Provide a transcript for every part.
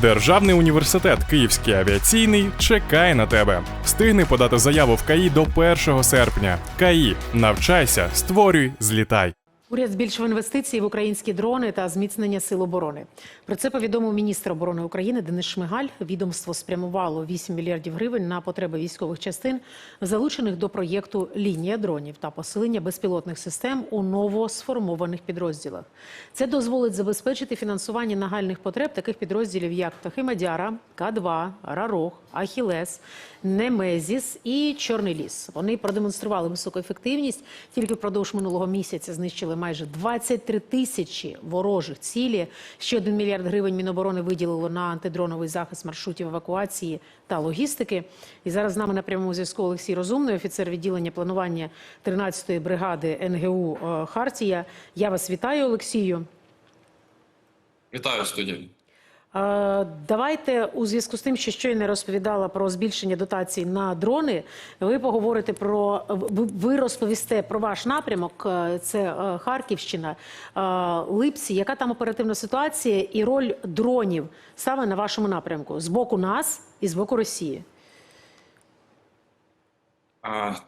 Державний університет Київський авіаційний чекає на тебе. Встигни подати заяву в КАІ до 1 серпня. КАІ. Навчайся, створюй, злітай. Уряд збільшив інвестиції в українські дрони та зміцнення сил оборони. Про це повідомив міністр оборони України Денис Шмигаль. Відомство спрямувало 8 мільярдів гривень на потреби військових частин, залучених до проєкту Лінія дронів та посилення безпілотних систем у новосформованих підрозділах. Це дозволить забезпечити фінансування нагальних потреб таких підрозділів, як Птахи Мадяра, К2, Рарог, Ахілес, Немезіс і Чорний ліс. Вони продемонстрували високу ефективність. Тільки впродовж минулого місяця знищили майже 23 тисячі ворожих цілі. Ще 1 мільярд гривень Міноборони виділило на антидроновий захист маршрутів евакуації та логістики. І зараз з нами на прямому зв'язку Олексій Розумний, офіцер відділення планування 13-ї бригади НГУ е, Хартія. Я вас вітаю, Олексію. Вітаю студію. Е, Давайте у зв'язку з тим, що щойно розповідала про збільшення дотацій на дрони. Ви поговорите про ви- розповісте про ваш напрямок. е, Це е, Харківщина, Липці. Яка там оперативна ситуація і роль дронів саме на вашому напрямку з боку нас і з боку Росії?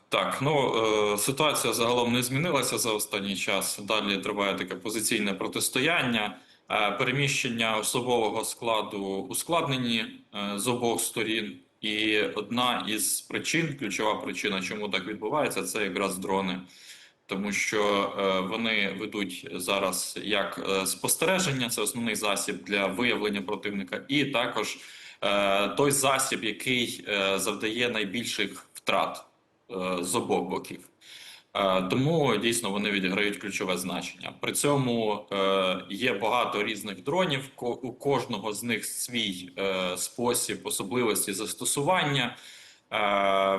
Так, ну ситуація загалом не змінилася за останній час. Далі триває таке позиційне протистояння. Е, переміщення особового складу ускладнені е, з обох сторін. І одна із причин, ключова причина, чому так відбувається, це якраз дрони. Тому що е, вони ведуть зараз як спостереження, це основний засіб для виявлення противника, і також той засіб, який завдає найбільших втрат з обох боків. Е, Тому дійсно вони відіграють ключове значення. При цьому е, є багато різних дронів. У кожного з них свій е, спосіб, особливості застосування.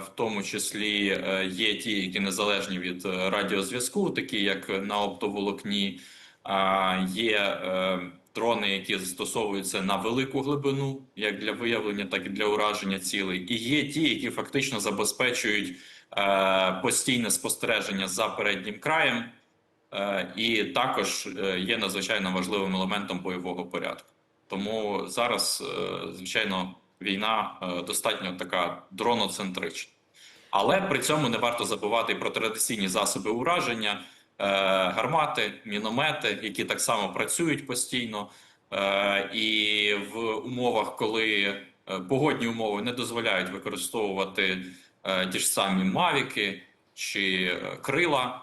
В тому числі є ті, які незалежні від радіозв'язку, такі як на оптоволокні. Є дрони, які застосовуються на велику глибину, як для виявлення, так і для ураження цілей. І є ті, які фактично забезпечують постійне спостереження за переднім краєм, е, і також е, є надзвичайно важливим елементом бойового порядку. Тому зараз, е, звичайно, війна е, достатньо така дроноцентрична. Але при цьому не варто забувати про традиційні засоби ураження, е, гармати, міномети, які так само працюють постійно. Е, і в умовах, коли е, погодні умови не дозволяють використовувати е, ті ж самі мавіки чи е, крила,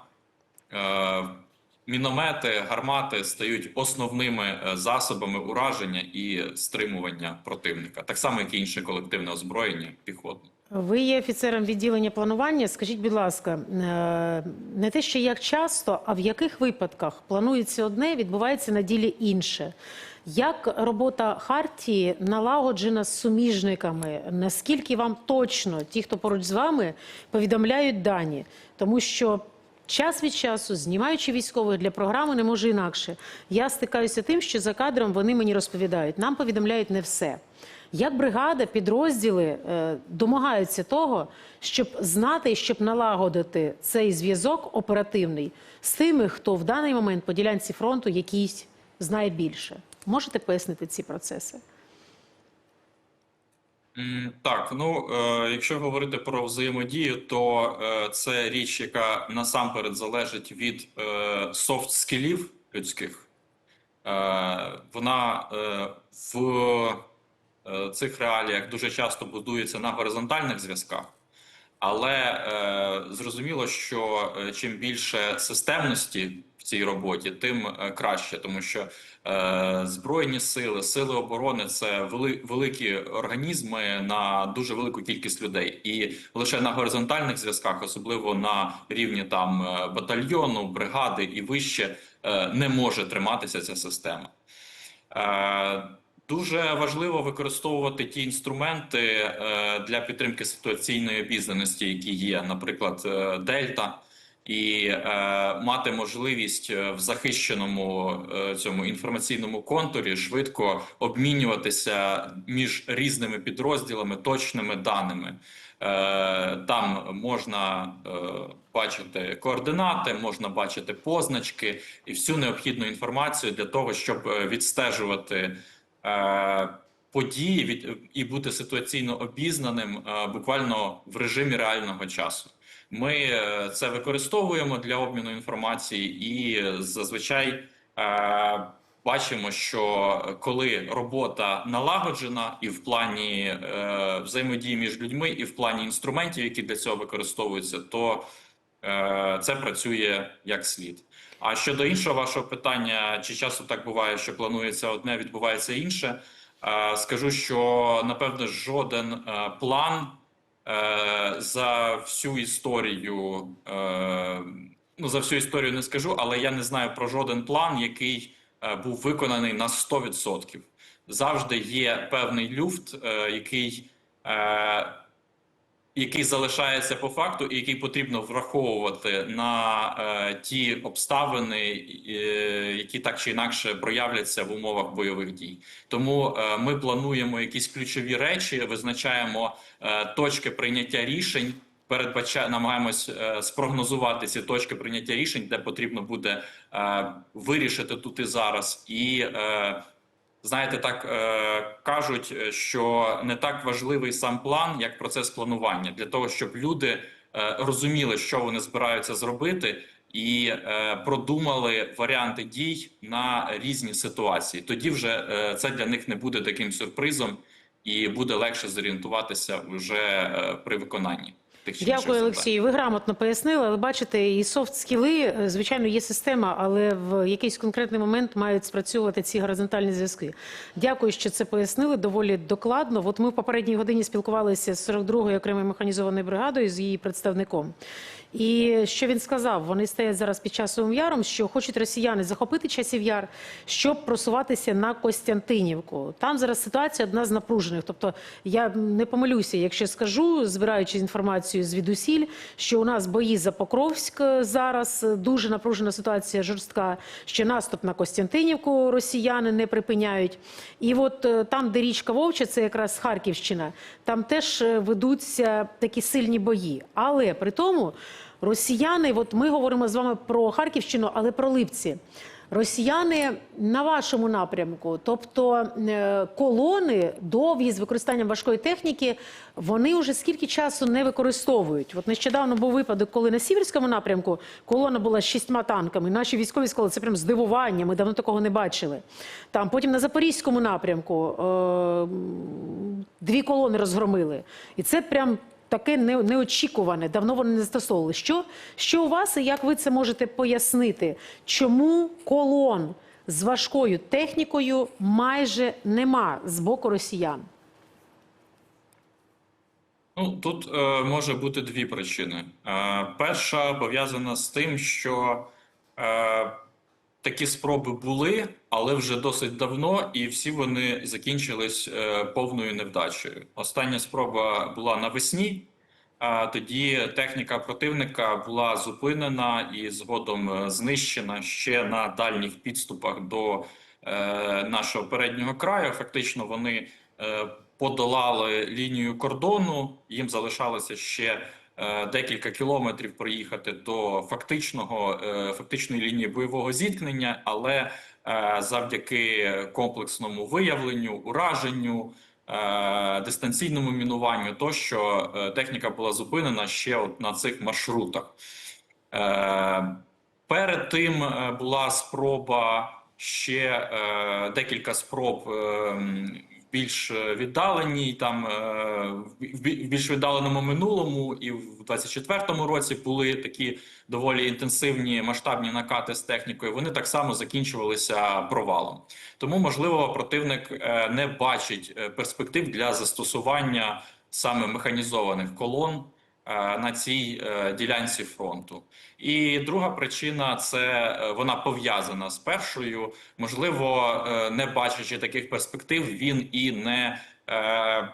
е, міномети, гармати стають основними е, засобами ураження і стримування противника, так само як і інше колективне озброєння піхотне. Ви є офіцером відділення планування. Скажіть, будь ласка, е, не те, що як часто, а в яких випадках планується одне, відбувається на ділі інше. Як робота Хартії налагоджена з суміжниками? Наскільки вам точно ті, хто поруч з вами, повідомляють дані? Тому що час від часу, знімаючи військових для програми, не може інакше. Я стикаюся тим, що за кадром вони мені розповідають. Нам повідомляють не все. Як бригада, підрозділи е, домагаються того, щоб знати і щоб налагодити цей зв'язок оперативний з тими, хто в даний момент по ділянці фронту якийсь знає більше? Можете пояснити ці процеси? Так, ну е, якщо говорити про взаємодію, то е, це річ, яка насамперед залежить від е, софт скілів людських. Е, вона е, в е, цих реаліях дуже часто будується на горизонтальних зв'язках, але е, зрозуміло, що е, чим більше системності цій роботі, тим е, краще, тому що е, збройні сили, сили оборони це вели, великі організми на дуже велику кількість людей, і лише на горизонтальних зв'язках, особливо на рівні там е, батальйону, бригади і вище, е, не може триматися ця система. Е, Дуже важливо використовувати ті інструменти е, для підтримки ситуаційної обізнаності, які є, наприклад, Дельта, і е, мати можливість е, в захищеному е, цьому інформаційному контурі швидко обмінюватися між різними підрозділами точними даними. Е, Там можна е, бачити координати, можна бачити позначки і всю необхідну інформацію для того, щоб е, відстежувати е, події від і бути ситуаційно обізнаним е, буквально в режимі реального часу. Ми е, це використовуємо для обміну інформації, і зазвичай е, бачимо, що коли робота налагоджена, і в плані е, взаємодії між людьми, і в плані інструментів, які для цього використовуються, то е, це працює як слід. А щодо іншого вашого питання, чи часто так буває, що планується одне, відбувається інше, е, скажу, що напевно жоден план за всю історію, е, ну за всю історію не скажу, але я не знаю про жоден план, який е, був виконаний на 100%. Завжди є певний люфт, е, який, е, який залишається по факту, і який потрібно враховувати на е, ті обставини, е, які так чи інакше проявляться в умовах бойових дій. Тому е, ми плануємо якісь ключові речі, визначаємо е, точки прийняття рішень. Передбача намагаємось е, спрогнозувати ці точки прийняття рішень, де потрібно буде е, вирішити тут і зараз. І е, знаєте, так е, кажуть, е, що не так важливий сам план, як процес планування, для того, щоб люди е, розуміли, що вони збираються зробити, і е, продумали варіанти дій на різні ситуації. Тоді вже е, це для них не буде таким сюрпризом, і буде легше зорієнтуватися вже е, при виконанні. Тих чи Дякую. Олексію. Ви грамотно пояснили, але бачите, і софт-скіли, е, звичайно, є система, але в якийсь конкретний момент мають спрацьовувати ці горизонтальні зв'язки. Дякую, що це пояснили доволі докладно. От ми в попередній годині спілкувалися з 42-ю окремою механізованою бригадою з її представником. І що він сказав? Вони стоять зараз під часовим яром, що хочуть росіяни захопити часів яр, щоб просуватися на Костянтинівку. Там зараз ситуація одна з напружених. Тобто я не помилюся, якщо скажу, збираючи інформацію звідусіль, що у нас бої за Покровськ зараз дуже напружена ситуація жорстка. Що наступ на Костянтинівку росіяни не припиняють. І от е, там, де річка Вовча, це якраз Харківщина, там теж е, ведуться такі сильні бої. Але при тому росіяни, от ми говоримо з вами про Харківщину, але про Липці. Росіяни на вашому напрямку, тобто е, колони довгі з використанням важкої техніки, вони вже скільки часу не використовують. От нещодавно був випадок, коли на сіверському напрямку колона була з шістьма танками. Наші військові сказали, це прям здивування. Ми давно такого не бачили. Там потім на запорізькому напрямку е, дві колони розгромили, і це прям. Таке неочікуване, давно вони не застосовували. Що, що у вас і як ви це можете пояснити? Чому колон з важкою технікою майже нема з боку росіян? Ну, тут е, може бути дві причини. Е, перша пов'язана з тим, що е, такі спроби були, але вже досить давно, і всі вони закінчились е, повною невдачею. Остання спроба була навесні. А тоді техніка противника була зупинена і згодом е, знищена ще на дальніх підступах до е, нашого переднього краю. Фактично, вони подолали лінію кордону. Їм залишалося ще декілька кілометрів проїхати до фактичного е, фактичної лінії бойового зіткнення, але е, завдяки комплексному виявленню, ураженню. е, Дистанційному мінуванню, тощо е, техніка була зупинена ще от на цих маршрутах. Е, Перед тим е, була спроба ще е, декілька спроб е, м, в більш віддаленій, там е, в більш віддаленому минулому, і в 24-му році були такі доволі інтенсивні масштабні накати з технікою. Вони так само закінчувалися провалом. Тому, можливо, противник е, не бачить е, перспектив для застосування саме механізованих колон е, на цій е, ділянці фронту. І друга причина це е, вона пов'язана з першою. Можливо, е, не бачачи таких перспектив, він і не, е,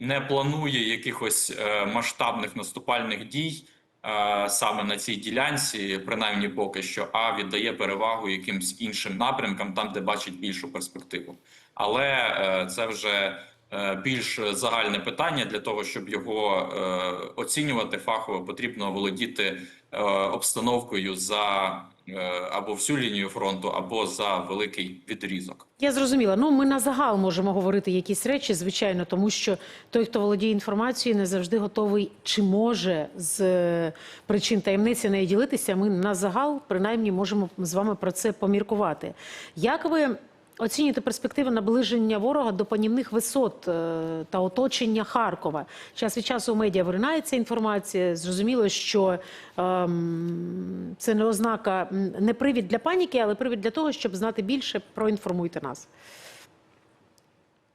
не планує якихось е, масштабних наступальних дій. е, Саме на цій ділянці, принаймні поки що, а віддає перевагу якимсь іншим напрямкам, там де бачить більшу перспективу. Але е, це вже е, більш загальне питання для того, щоб його е, оцінювати фахово, потрібно володіти е, обстановкою за е, або всю лінію фронту, або за великий відрізок. Я зрозуміла. Ну, ми на загал можемо говорити якісь речі, звичайно, тому що той, хто володіє інформацією, не завжди готовий чи може з е, причин таємниці нею ділитися. Ми на загал принаймні можемо з вами про це поміркувати. Як ви оцінюєте перспективи наближення ворога до панівних висот е, та оточення Харкова? Час від часу у медіа виринається інформація. Зрозуміло, що ем, це не ознака, не привід для паніки, але привід для того, щоб знати більше. Проінформуйте нас.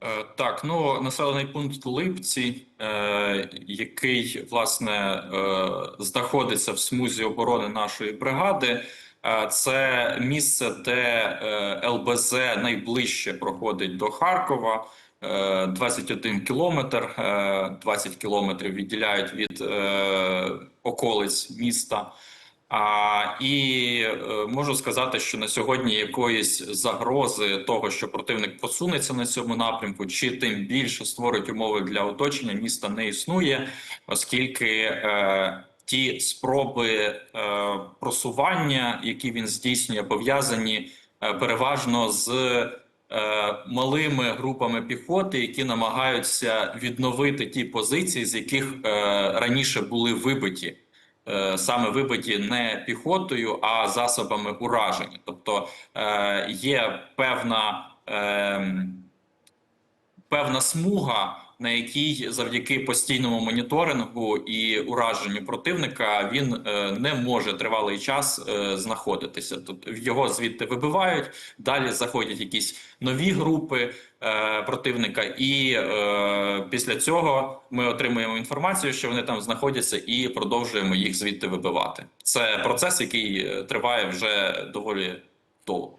Е, Так, ну населений пункт Липці, е, який власне е, знаходиться в смузі оборони нашої бригади. Е, Це місце, де е, ЛБЗ найближче проходить до Харкова. Е, 21 кілометр, е, 20 кілометрів відділяють від околиць міста. А, і можу сказати, що на сьогодні якоїсь загрози того, що противник посунеться на цьому напрямку, чи тим більше створить умови для оточення міста не існує, оскільки е, ті спроби е, просування, які він здійснює, пов'язані е, переважно з е, малими групами піхоти, які намагаються відновити ті позиції, з яких е, раніше були вибиті е, саме вибиті не піхотою, а засобами ураження. Тобто е, є певна, е, певна смуга, на якій завдяки постійному моніторингу і ураженню противника він е, не може тривалий час е, знаходитися. Тобто його звідти вибивають, далі заходять якісь нові групи е, противника, і після цього ми отримуємо інформацію, що вони там знаходяться, і продовжуємо їх звідти вибивати. Це процес, який триває вже доволі довго.